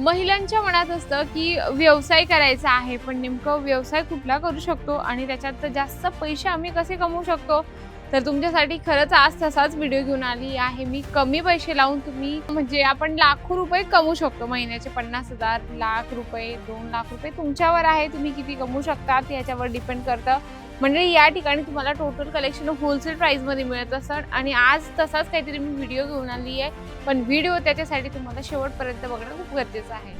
महिलांच्या मनात असतं की व्यवसाय करायचा आहे पण नेमकं व्यवसाय कुठला करू शकतो आणि त्याच्यात जास्त पैसे आम्ही कसे कमवू शकतो? तर तुमच्यासाठी खरंच आज तसाच व्हिडिओ घेऊन आली आहे. मी कमी पैसे लावून तुम्ही म्हणजे आपण लाखो रुपये कमवू शकतो. महिन्याचे पन्नास हजार लाख रुपये दोन लाख रुपये तुमच्यावर आहे. तुम्ही किती कमवू शकता याच्यावर डिपेंड करतं. म्हणजे या ठिकाणी तुम्हाला टोटल कलेक्शन होलसेल प्राईजमध्ये मिळत असत आणि आज तसाच काहीतरी मी व्हिडिओ घेऊन आली आहे. पण व्हिडिओ त्याच्यासाठी तुम्हाला शेवटपर्यंत बघणं खूप गरजेचं आहे.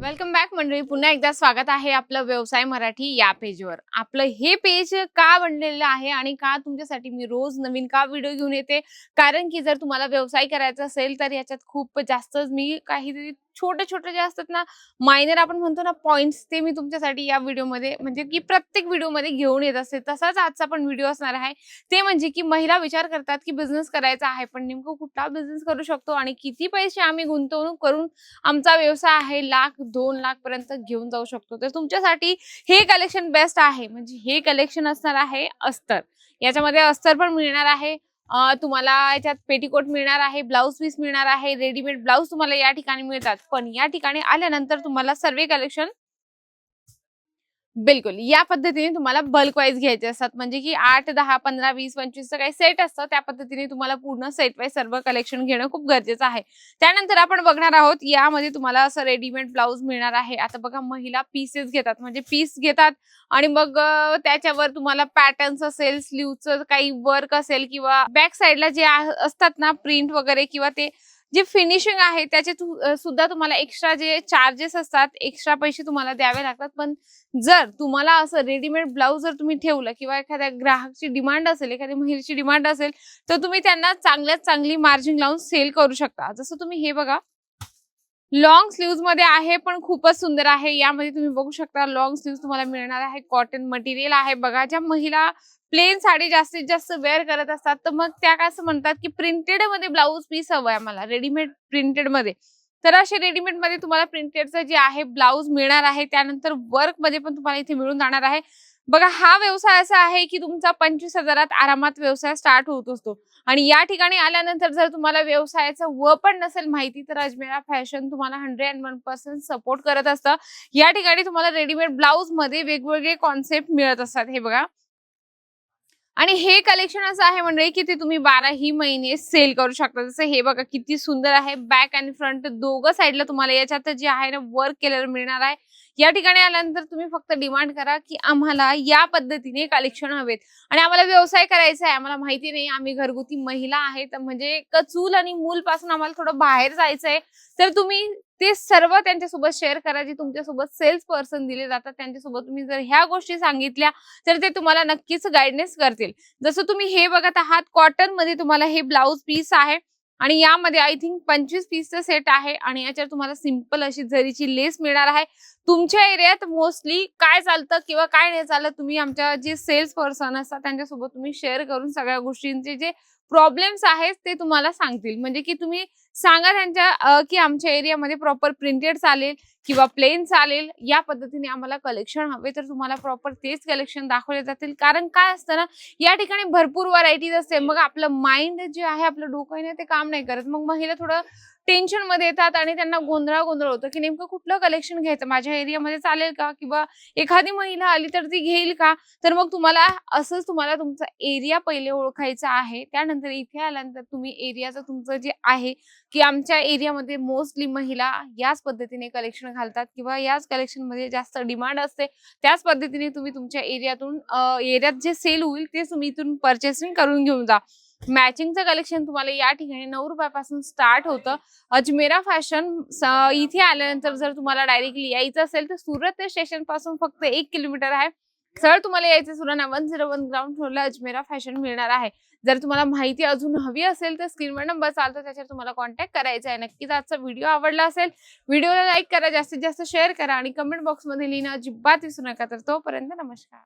वेलकम बॅक मंडळी. पुन्हा एकदा स्वागत आहे आपलं व्यवसाय मराठी या पेजवर आपलं हे पेज का बनलेलं आहे आणि का तुमच्यासाठी मी रोज नवीन का व्हिडिओ घेऊन येते? कारण की जर तुम्हाला व्यवसाय करायचा असेल तर याच्यात खूप जास्तच मी काहीतरी छोटे छोटे जे असतात ना मायनर आपण म्हणतो ना पॉइंट्स ते मी तुमच्यासाठी या व्हिडिओमध्ये म्हणजे की प्रत्येक व्हिडिओमध्ये घेऊन येत असते. तसाच आजचा पण व्हिडिओ असणार आहे. ते म्हणजे की महिला विचार करतात की बिझनेस करायचा आहे पण नेमकं कुठला बिझनेस करू शकतो आणि किती पैसे आम्ही गुंतवणूक करून आमचा व्यवसाय आहे लाख दोन लाख पर्यंत घेऊन जाऊ शकतो. तर तुमच्यासाठी हे कलेक्शन बेस्ट आहे. म्हणजे हे कलेक्शन असणार आहे अस्तर. याच्यामध्ये अस्तर पण मिळणार आहे. तुम्हाला याच्यात पेटीकोट मिळणार आहे ब्लाऊज पीस मिळणार आहे रेडीमेड ब्लाऊज तुम्हाला या ठिकाणी मिळतात. पण या ठिकाणी आल्यानंतर तुम्हाला सर्व कलेक्शन बिलकुल. या पद्धतीने तुम्हाला बल्क वाईज घ्यायचे असतात. म्हणजे की आठ दहा पंधरा वीस पंचवीसचं काही सेट असतं त्या पद्धतीने तुम्हाला पूर्ण सेट वाईज सर्व कलेक्शन घेणं खूप गरजेचं आहे. त्यानंतर आपण बघणार आहोत यामध्ये तुम्हाला असं रेडीमेड ब्लाऊज मिळणार आहे. आता बघा महिला पीसेस घेतात. म्हणजे पीस घेतात आणि मग त्याच्यावर तुम्हाला पॅटर्न्स असेल स्लीवचं काही वर्क असेल किंवा बॅक साईडला जे असतात ना प्रिंट वगैरे किंवा ते जे फिनिशिंग आहे त्याचे सुद्धा तुम्हाला एक्स्ट्रा जे चार्जेस असतात एक्स्ट्रा पैसे तुम्हाला द्यावे लागतात. पण जर तुम्हाला असं रेडीमेड ब्लाऊज जर तुम्ही ठेवलं किंवा एखाद्या ग्राहकची डिमांड असेल एखाद्या महिलेची डिमांड असेल तर तुम्ही त्यांना चांगल्यात चांगली मार्जिन लावून सेल करू शकता. जसं तुम्ही हे बघा लॉंग स्लीव्हमध्ये आहे पण खूपच सुंदर आहे. यामध्ये तुम्ही बघू शकता लॉंग स्लीव्ह तुम्हाला मिळणार आहे कॉटन मटेरियल आहे. बघा ज्या महिला प्लेन साडी जास्तीत जास्त वेअर करत असतात तर मग त्या काय असं म्हणतात की प्रिंटेडमध्ये ब्लाऊज पीस हवंय मला रेडीमेड प्रिंटेडमध्ये. तर असे रेडीमेडमध्ये तुम्हाला प्रिंटेडचं जे आहे ब्लाऊज मिळणार आहे त्यानंतर वर्कमध्ये पण तुम्हाला इथे मिळून जाणार आहे. बघा हा व्यवसाय असा आहे की तुमचा पंचवीस हजारात आरामात व्यवसाय स्टार्ट होत असतो. आणि या ठिकाणी आल्यानंतर जर तुम्हाला व्यवसायाचं व पण नसेल माहिती तर अजमेरा फॅशन तुम्हाला hundred and one percent support करत असतं. या ठिकाणी तुम्हाला रेडीमेड ब्लाऊजमध्ये वेगवेगळे कॉन्सेप्ट मिळत असतात. हे बघा. आणि हे कलेक्शन असं आहे म्हणजे की ते तुम्ही बाराही महिने सेल करू शकता. जसं हे बघा किती सुंदर आहे. बॅक आणि फ्रंट दोघं साईडला तुम्हाला याच्यात जे आहे ना वर्क केलेलं मिळणार आहे. या ठिकाणी आल्यानंतर तुम्ही फक्त डिमांड करा की आम्हाला या पद्धतीने कलेक्शन हवेत. आणि आम्हाला व्यवसाय करायचा आहे. आम्हाला माहिती नाही आम्ही घरगुती महिला आहे. तर म्हणजे कचूल आणि मूल पासून आम्हाला थोडं बाहेर जायचं आहे तर तुम्ही ते सर्व त्यांच्यासोबत शेअर करा जे तुमच्यासोबत सेल्स पर्सन दिले जातात त्यांच्यासोबत तुम्ही जर ह्या गोष्टी सांगितल्या तर ते तुम्हाला नक्कीच गाईडनेस करतील. जसं तुम्ही हे बघत आहात कॉटनमध्ये तुम्हाला हे ब्लाऊज पीस आहे. आणि यामध्ये आय थिंक पंचवीस पीसचं सेट आहे आणि याच्यावर तुम्हाला सिंपल अशी झरीची लेस मिळणार आहे. तुमच्या एरियात मोस्टली काय चालतं किंवा काय नाही चालत तुम्ही आमच्या जे सेल्स पर्सन असतात त्यांच्यासोबत तुम्ही शेअर करून सगळ्या गोष्टींचे जे प्रॉब्लेम्स आहेत ते तुम्हाला सांगतील. म्हणजे की तुम्ही सांगा त्यांच्या की आमच्या एरियामध्ये प्रॉपर प्रिंटेड चालेल. किंवा प्लेन चालेल या पद्धतीने आम्हाला कलेक्शन हवे तर तुम्हाला प्रॉपर तेच कलेक्शन दाखवले जातील. कारण काय असतं ना या ठिकाणी भरपूर व्हरायटीज असते. मग आपलं माइंड जे आहे आपलं डोकं आहे ते काम नाही करत. मग महिला थोडं टेन्शनमध्ये येतात आणि त्यांना गोंधळा गोंधळ होतं की नेमकं कुठलं कलेक्शन घ्यायचं? माझ्या एरियामध्ये चालेल का? किंवा एखादी महिला आली तर ती घेईल का? तर मग तुम्हाला असंच तुम्हाला तुमचा एरिया पहिले ओळखायचा आहे. त्यानंतर इथे आल्यानंतर तुम्ही एरियाचं तुमचं जे आहे की आमच्या एरियामध्ये मोस्टली महिला याच पद्धतीने कलेक्शन घालतात किंवा याच कलेक्शनमध्ये जास्त डिमांड असते त्याच पद्धतीने तुम्ही तुमच्या एरियातून एरियात जे सेल होईल ते तुम्ही इथून परचेसिंग करून घेऊन जा. मॅचिंगचं कलेक्शन तुम्हाला या ठिकाणी नऊ रुपयापासून स्टार्ट होतं. अजमेरा फॅशन इथे आल्यानंतर जर तुम्हाला डायरेक्टली यायचं असेल तर सुरत स्टेशनपासून फक्त एक किलोमीटर आहे. सर तुम्हाला यायचं Surana one zero one ground फ्लोरला Ajmera fashion मिळणार आहे. जर तुम्हाला माहिती अजून हवी असेल तर स्क्रीनवर नंबर चालतो त्याच्यावर तुम्हाला कॉन्टॅक्ट करायचा आहे. नक्कीच आजचा व्हिडिओ आवडला असेल व्हिडिओला लाईक करा जास्तीत जास्त शेअर करा आणि कमेंट बॉक्समध्ये लिहिणं अजिबात विसरू नका. तर तोपर्यंत नमस्कार.